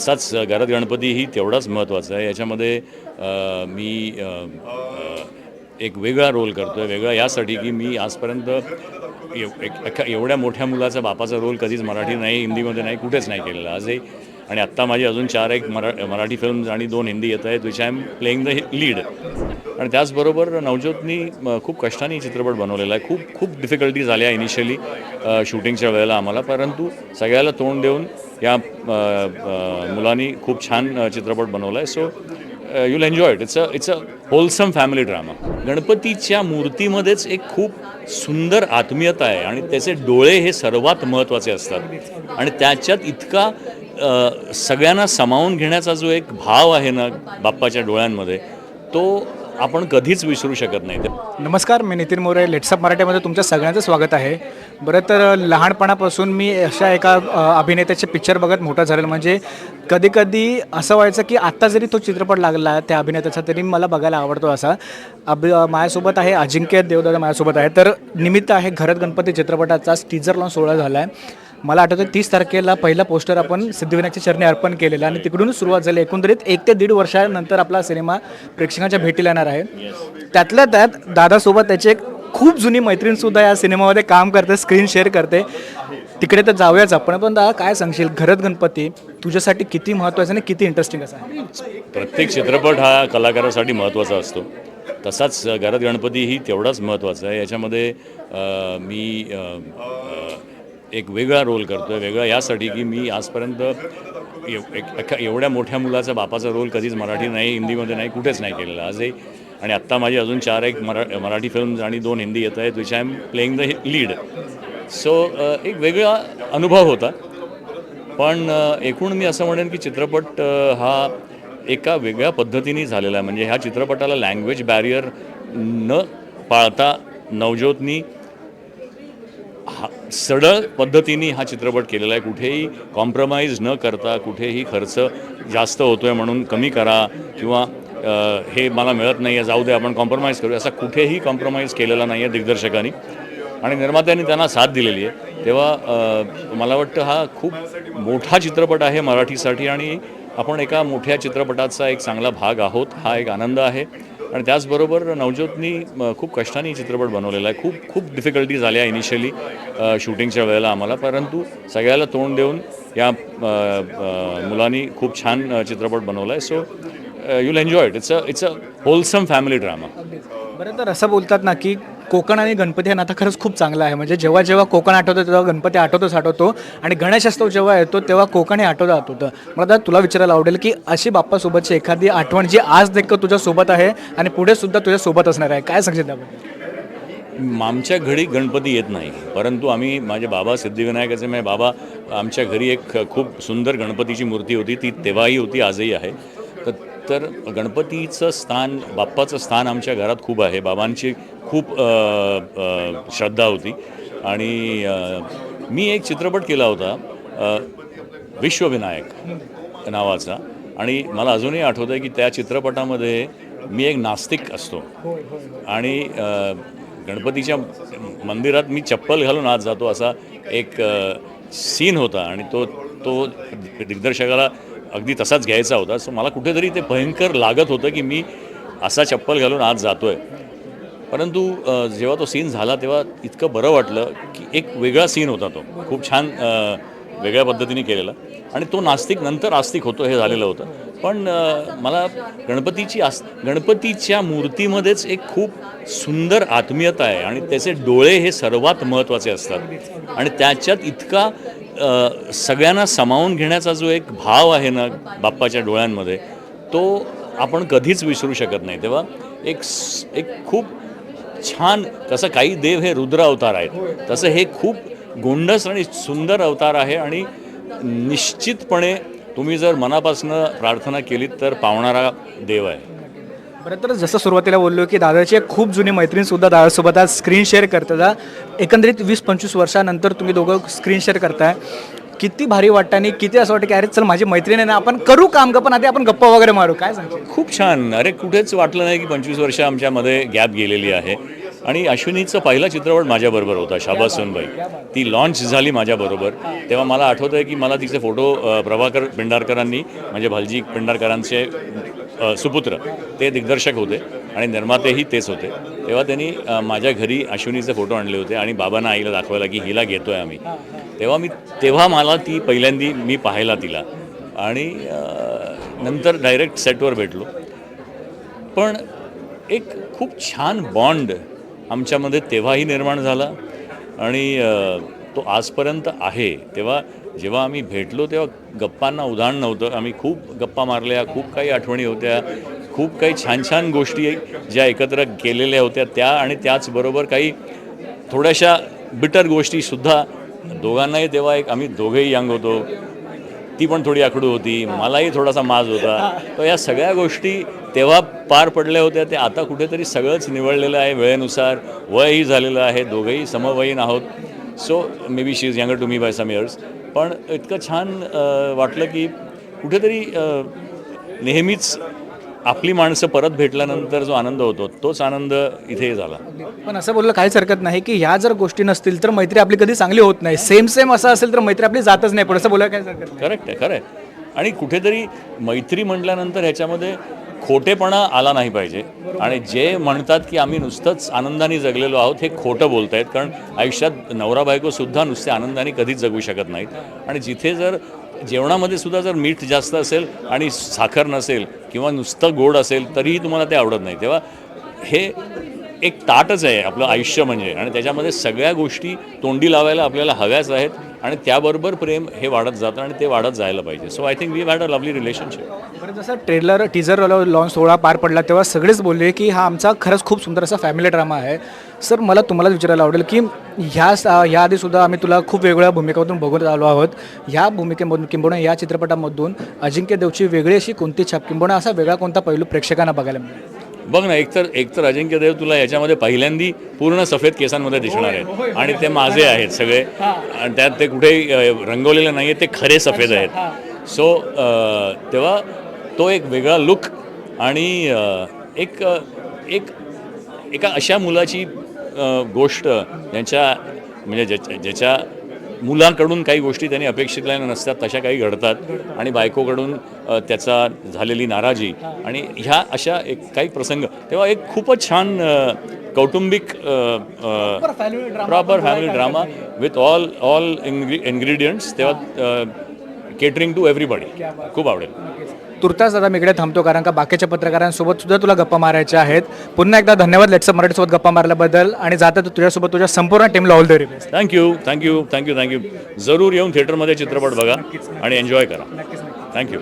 असाच घरात गणपती ही तेवढाच महत्त्वाचा आहे. याच्यामध्ये मी एक वेगळा रोल करतो आहे वेगळा यासाठी की मी आजपर्यंत एव- एक- एवढ्या मोठ्या मुलाचा बापाचा रोल कधीच मराठी नाही हिंदीमध्ये नाही कुठेच नाही केलेला. आजही आणि आत्ता माझी अजून चार एक मरा मराठी फिल्म्स आणि दोन हिंदी येत आहेत which I am playing the lead आणि त्याचबरोबर नवज्योतनी खूप कष्टाने चित्रपट बनवलेला आहे. खूप खूप डिफिकल्टी झाल्या इनिशियली शूटिंगच्या वेळेला आम्हाला. परंतु सगळ्याला तोंड देऊन या मुलांनी खूप छान चित्रपट बनवला आहे so you'll enjoy it it's a it's a wholesome family drama गणपतीच्या मूर्तीमध्येच एक खूप सुंदर आत्मीयता आहे आणि त्याचे डोळे हे सर्वात महत्त्वाचे असतात. आणि त्याच्यात इतका सगळ्यांना सामावून घेण्याचा जो एक भाव आहे ना बाप्पाच्या डोळ्यांमध्ये तो आपण कधीच विसरू शकत नाही नमस्कार मी नितीन मोरे लेट्सअप मराठीमध्ये तुमच्या सगळ्यांचं स्वागत आहे. बरं तर लहानपणापासून मी अशा एका अभिनेत्याचे पिक्चर बघत मोठा झालेलं. म्हणजे कधी कधी असं व्हायचं की आत्ता जरी तो चित्रपट लागला त्या अभिनेत्याचा तरी मला बघायला आवडतो असा. अभि माझ्यासोबत आहे अजिंक्य देवदादा माझ्यासोबत आहे. तर निमित्त आहे घरात गणपती चित्रपटाचा टीजर लावून सोहळा झाला आहे मला आठवतं तीस तारखेला पहिला पोस्टर आपण सिद्धिविनायकच्या चरणी अर्पण केलेलं आणि तिकडूनच सुरुवात झाली. एकंदरीत एक ते दीड वर्षानंतर आपला सिनेमा प्रेक्षकांच्या भेटीला येणार आहे. त्यातल्या त्यात दादासोबत त्याची एक खूप जुनी मैत्रीणसुद्धा या सिनेमामध्ये काम करते स्क्रीन शेअर करते. तिकडे तर जाऊयाच आपण. पण दादा काय सांगशील? घरत गणपती तुझ्यासाठी किती महत्त्वाचं आणि किती इंटरेस्टिंग असा प्रत्येक चित्रपट हा कलाकारासाठी महत्त्वाचा असतो. तसाच घरात गणपती ही तेवढाच महत्त्वाचा आहे. याच्यामध्ये मी एक वेगळा रोल करतो आहे वेगळा यासाठी की मी आजपर्यंत एव- एक- एका एवढ्या मोठ्या मुलाचा बापाचा रोल कधीच मराठी नाही हिंदीमध्ये नाही कुठेच नाही केलेला. आजही आणि आत्ता माझी अजून चार एक मरा मराठी फिल्म्स आणि दोन हिंदी येत आहेत which I am playing the lead so एक वेगळा अनुभव होता. पण एकूण मी असं म्हणेन की चित्रपट हा एका वेगळ्या पद्धतीने झालेला आहे. म्हणजे ह्या चित्रपटाला लँग्वेज बॅरियर न पाळता नवज्योतनी हा सडळ पद्धतीने हा चित्रपट केलेला आहे. कुठेही कॉम्प्रमाइज न करता कुठेही खर्च जास्त होतो आहे म्हणून कमी करा किंवा हे मला मिळत नाही आहे जाऊ दे आपण कॉम्प्रमाइज करू असा कुठेही कॉम्प्रमाइज केलेला नाही आहे दिग्दर्शकांनी. आणि निर्मात्यांनी त्यांना साथ दिलेली आहे. तेव्हा मला वाटतं हा खूप मोठा चित्रपट आहे मराठीसाठी आणि आपण एका मोठ्या चित्रपटाचा एक चांगला भाग आहोत. हा एक आनंद आहे. आणि त्याचबरोबर नवज्योतनी खूप कष्टाने चित्रपट बनवलेला आहे. खूप खूप डिफिकल्टी झाल्या इनिशियली शूटिंगच्या वेळेला आम्हाला. परंतु सगळ्याला तोंड देऊन या मुलांनी खूप छान चित्रपट बनवला आहे. So you'll enjoy it it's a it's a wholesome family drama बरं तर असं बोलतात ना की कोकण आणि गणपती हा नाता खरंच खूप चांगला आहे. म्हणजे जेव्हा जेव्हा कोकण आठवतं तेव्हा गणपती आठवतोच आठवतो. आणि गणेशोत्सव जेव्हा येतो तेव्हा कोकण हे आठवतं आठवतं. मला आता तुला विचारायला आवडेल की अशी बाप्पासोबतची एखादी आठवण जी आज देखील तुझ्यासोबत आहे आणि पुढे सुद्धा तुझ्यासोबत असणार आहे काय सांगशील त्याबद्दल? आमच्या घरी गणपती येत नाही. परंतु आम्ही माझे बाबा सिद्धिविनायकाचे माझे बाबा आमच्या घरी एक खूप सुंदर गणपतीची मूर्ती होती. ती तेव्हाही होती आजही आहे. तर तर गणपतीचं स्थान बाप्पाचं स्थान आमच्या घरात खूप आहे. बाबांची खूप श्रद्धा होती. आणि मी एक चित्रपट केला होता विश्वविनायक नावाचा. आणि मला अजूनही आठवतं आहे की त्या चित्रपटामध्ये मी एक नास्तिक असतो. आणि गणपतीच्या मंदिरात मी चप्पल घालून आत जातो असा एक सीन होता. आणि तो तो दिग्दर्शकाला अगदी तसाच घ्यायचा होता. सो मला कुठेतरी ते भयंकर लागत होतं की मी असा चप्पल घालून आज जातो आहे परंतु जेव्हा तो सीन झाला तेव्हा इतकं बरं वाटलं की एक वेगळा सीन होता तो. खूप छान वेगळ्या पद्धतीने केलेला. आणि तो नास्तिक नंतर आस्तिक होतो हे झालेलं होतं. पण मला गणपतीची आस गणपतीच्या मूर्तीमध्येच एक खूप सुंदर आत्मीयता आहे. आणि त्याचे डोळे हे सर्वात महत्त्वाचे असतात. आणि त्याच्यात इतका सगळ्यांना सामावून घेण्याचा जो एक भाव आहे ना बाप्पाच्या डोळ्यांमध्ये तो आपण कधीच विसरू शकत नाही. तेव्हा एक स- एक खूप छान कसं काही देव हे रुद्र अवतार आहेत तसं हे खूप गोंडस आणि सुंदर अवतार आहे आणि निश्चितपणे तुम्ही जर मनापासून प्रार्थना केलीत तर पावणारा देव आहे. बरं तर जसं सुरुवातीला बोललो की दादाची एक खूप जुनी मैत्रीणसुद्धा दादासोबत आज स्क्रीन शेअर करतात. एकंदरीत वीस पंचवीस वर्षानंतर तुम्ही दोघं स्क्रीन शेअर करताय. किती भारी वाटतं आणि किती असं वाटतं की अरे चल माझी मैत्रीण आहे ना आपण करू काम ग पण आधी आपण गप्पा वगैरे मारू. काय सांगतो खूप छान. अरे कुठेच वाटलं नाही की पंचवीस वर्ष आमच्यामध्ये गॅप गेलेली आहे. आणि अश्विनीचं पहिला चित्रपट माझ्याबरोबर होता शाबा सोनबाई. ती लॉन्च झाली माझ्याबरोबर. तेव्हा मला आठवतं आहे की मला तिचे फोटो प्रभाकर पिंडारकरांनी म्हणजे भालजी पिंडारकरांचे सुपुत्र. ते दिग्दर्शक होते आणि निर्मातेही तेच होते. तेव्हा त्यांनी माझ्या घरी अश्विनीचे फोटो आणले होते आणि बाबांना आईला दाखवायला की हिला घेतो आहे आम्ही. तेव्हा मी तेव्हा मला ती पहिल्यांदी मी पाहायला तिला. आणि नंतर डायरेक्ट सेटवर भेटलो. पण एक खूप छान बॉन्ड आमच्यामध्ये तेव्हाही निर्माण झाला. आणि तो आजपर्यंत आहे. तेव्हा जेव्हा आम्ही भेटलो तेव्हा गप्पांना उदाहरण नव्हतं. आम्ही खूप गप्पा मारल्या खूप काही आठवणी होत्या खूप काही छान छान गोष्टी ज्या एकत्र केलेल्या होत्या त्या आणि त्याचबरोबर काही थोड्याशा बिटर गोष्टीसुद्धा दोघांनाही तेव्हा एक आम्ही दोघेही यंग होतो. ती पण थोडी आखडू होती मलाही थोडासा माज होता. तर या सगळ्या गोष्टी तेव्हा पार पडल्या होत्या ते आता कुठेतरी सगळंच निवडलेलं आहे वेळेनुसार. वयही झालेलं आहे दोघंही समवयीन आहोत. So may be she is younger to me by some years पण इतकं छान वाटलं की कुठेतरी नेहमीच आपली माणसं परत भेटल्यानंतर जो आनंद होतो तोच आनंद इथे झाला. पण असं बोललं काहीच हरकत नाही की ह्या जर गोष्टी नसतील तर मैत्री आपली कधी चांगली होत नाही. सेम सेम असं असेल तर मैत्री आपली जातच नाही. पण असं बोलायला हरकत नाही. करेक्ट आहे खरं आहे. आणि कुठेतरी मैत्री म्हटल्यानंतर ह्याच्यामध्ये खोटेपणा आला नाही पाहिजे. आणि जे म्हणतात की आम्ही नुसतंच आनंदाने जगलेलो आहोत हे खोटं बोलत आहेत कारण आयुष्यात नवरा बायकोसुद्धा नुसते आनंदाने कधीच जगू शकत नाहीत. आणि जिथे जर जेवणामध्ये सुद्धा जर मीठ जास्त असेल आणि साखर नसेल किंवा नुसतं गोड असेल तरीही तुम्हाला ते आवडत नाही. तेव्हा हे एक ताटच आहे आपलं आयुष्य म्हणजे. आणि त्याच्यामध्ये सगळ्या गोष्टी तोंडी लावायला आपल्याला हव्याच आहेत. आणि त्याबरोबर प्रेम हे वाढत जातं आणि ते वाढत जायला पाहिजे. So I think we had a lovely relationship बरं जसं ट्रेलर टीजर लॉन्च सोहळा पार पडला तेव्हा सगळेच बोलले की हा आमचा खरंच खूप सुंदर असा फॅमिली ड्रामा आहे. सर मला तुम्हाला विचारायला आवडेल की ह्या ह्या आधीसुद्धा आम्ही तुला खूप वेगवेगळ्या भूमिकेमधून बघत आलो आहोत. ह्या भूमिकेमधून किंबहुना या चित्रपटामधून अजिंक्य देवची वेगळी अशी कोणती छाप किंबहुना असा वेगळा कोणता पैलू प्रेक्षकांना बघायला मिळेल? बघ ना एकतर एकतर अजिंक्य देव तुला याच्यामध्ये पहिल्यांदी पूर्ण सफेद केसांमध्ये दिसणार आहेत. आणि ते माझे आहेत सगळे. आणि त्यात ते कुठेही अ, रंगवलेले नाही आहेत ते खरे सफेद आहेत. सो तेव्हा तो एक वेगळा लुक आणि एक एक एका अशा मुलाची गोष्ट ज्यांच्या म्हणजे ज्याच्या ज्याच्या मुलांकडून काही गोष्टी त्यांनी अपेक्षितल्या नसतात तशा काही घडतात आणि बायकोकडून त्याचा झालेली नाराजी आणि ह्या अशा एक काही प्रसंग. तेव्हा एक खूपच छान कौटुंबिक proper family drama with all all ingredients तेव्हा केटरिंग टू एव्हरीबडी खूप आवडेल. तुर्तास दादा मी इकडे थांबतो कारण का बाकीच्या पत्रकारांसोबत सुद्धा तुला गप्पा मारायच्या आहेत. पुन्हा एकदा धन्यवाद लेट्सअप मराठीसोबत गप्पा मारल्याबद्दल आणि जाता तुझ्यासोबत तुझ्या संपूर्ण टीमला all the thank you thank you thank you thank you जरूर येऊन थिएटरमध्ये चित्रपट बघा आणि एन्जॉय करा. थँक्यू